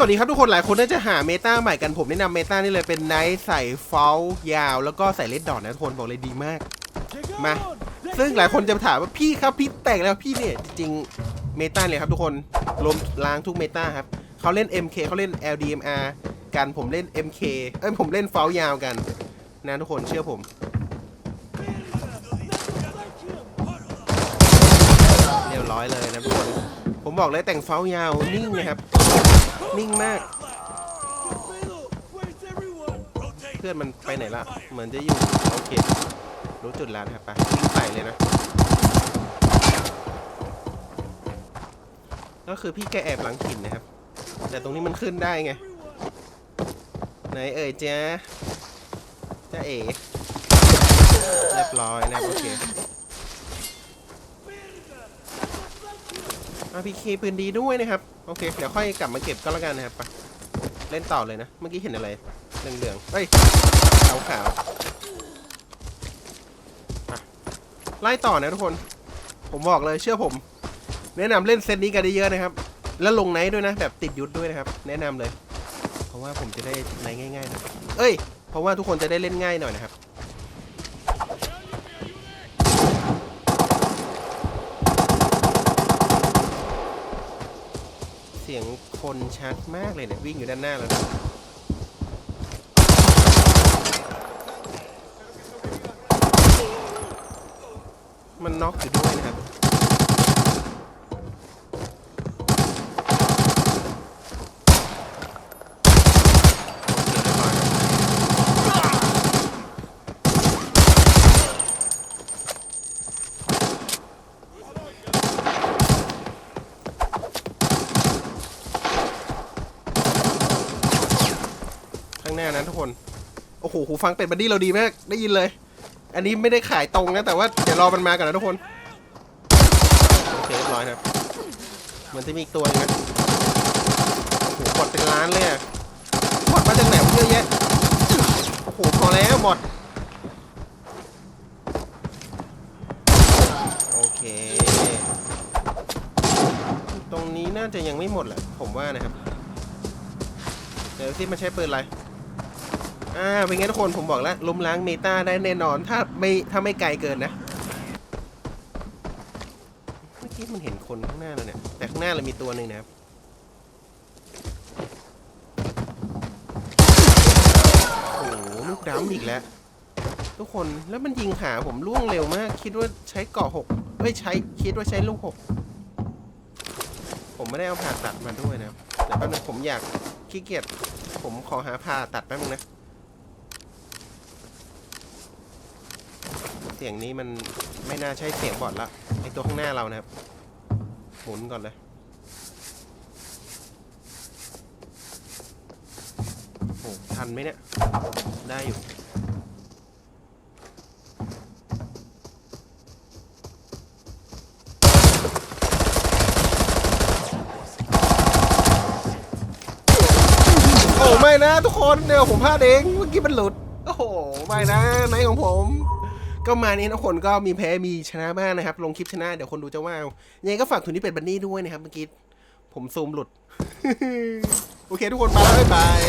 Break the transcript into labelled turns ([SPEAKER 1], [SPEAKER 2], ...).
[SPEAKER 1] สวัสดีครับทุกคนหลายคนน่าจะหาเมตาใหม่กันผมแนะนำเมตานี่เลยเป็นไนท์ใส่ฟอลยาว แล้วก็ใส่เลดดอทนะทุกคนบอกเลยดีมาก มา ซึ่งหลายคนจะถามว่าพี่ครับพี่แต่งแล้วพี่เนี่ย จริงเมตาเลยครับทุกคนรวมล้างทุกเมตาครับเขาเล่น MK เขาเล่น LDMR กันผมเล่น MK เอ้ยผมเล่นฟอลยาวกัน นะทุกคนเชื่อผมเรียบร้อยเลยนะทุกคน ผมบอกเลยแต่งเฟ้ายาวนิ่งนะครับ นิ่งมาก เพื่อนมันไปไหนละเหมือนจะอยู่โอเครู้จุดแล้วนะครับไปวิ่งใส่เลยนะก็คือพี่แกแอบหลังหินนะครับ แต่ตรงนี้มันขึ้นได้ไงไหนเอ่ยเจ๊ะจ้าเอ๋เรียบร้อยนะโอเค อาพีเคปืนดีด้วยนะครับ โอเค เดี๋ยวค่อยกลับมาเก็บก็แล้วกันนะครับไปเล่นต่อเลยนะ เมื่อกี้เห็นอะไร เหลืองๆเฮ้ยขาวขาวๆไล่ต่อนะทุกคน ผมบอกเลยเชื่อผม แนะนำเล่นเซตนี้กันเยอะๆนะครับ แล้วลงไนท์ด้วยนะ แบบติดยุทธด้วยนะครับ แนะนำเลย เพราะว่าผมจะได้ไนท์ง่ายๆนะเอ้ย เพราะว่าทุกคนจะได้เล่นง่ายหน่อยนะครับ สียงคนชัดมากเลยเนี่ย วิ่งอยู่ด้านหน้าแล้วมันน็อกอยู่ด้วยนะครับ โอเคเรียบร้อยครับ ข้างหน้านั้นทุกคน โอ้โหหูฟังเป็ดบัดดี้เราดีมากได้ยินเลย อันนี้ไม่ได้ขายตรงนะแต่ว่าเดี๋ยวรอมันมาก่อนนะทุกคนโอเคเรียบร้อยครับเหมือนจะมีอีกตัวหนึงนะโอ้โหบอดเป็นล้านเลยอะบอดมาจากไหนวะเยอะแยะโอ้โหพอแล้วบอดโอเค ตรงนี้น่าจะยังไม่หมดแหละผมว่านะครับ เดี๋ยวซิมันใช้ปืนอะไร อ่าเป็นไงทุกคนผมบอกแล้วล้มล้างเมตาได้แน่นอนถ้าไม่ถ้าไม่ไกลเกินนะเมื่อกี้มันเห็นคนข้างหน้าแล้วเนี่ยแต่ข้างหน้าเรามีตัวหนึ่งนะครับโอ้โหลูกดำอีกแล้ว ทุกคนแล้วมันยิงหาผมล่วงเร็วมาก คิดว่าใช้เกาะหกไม่ใช้คิดว่าใช้ลูกหกผมไม่ได้เอาผ่าตัดมาด้วยนะแต่แป๊บนึงผมอยากขี้เกียจผมขอหาผ่าตัดแป๊บนึงนะ เสียงนี้มันไม่น่าใช่เสียงบอดละไอตัวข้างหน้าเรานะครับหมุนก่อนเลยโอ้ทันไหมเนี่ย ได้อยู่โอ้ไม่นะทุกคนเดี๋ยวผมพลาดเอง เมื่อกี้มันหลุด โอ้โห ไม่นะไนของผม ก็มานี้นะคนก็มีแพ้มีชนะบ้างนะครับ ลงคลิปชนะเดี๋ยวคนดูจะว่าวยังไงก็ฝากทุนนี้เป็นบันนี่ด้วยนะครับเมื่อกี้ผมซูมหลุด โอเคทุกคนไปแล้วบ๊ายบาย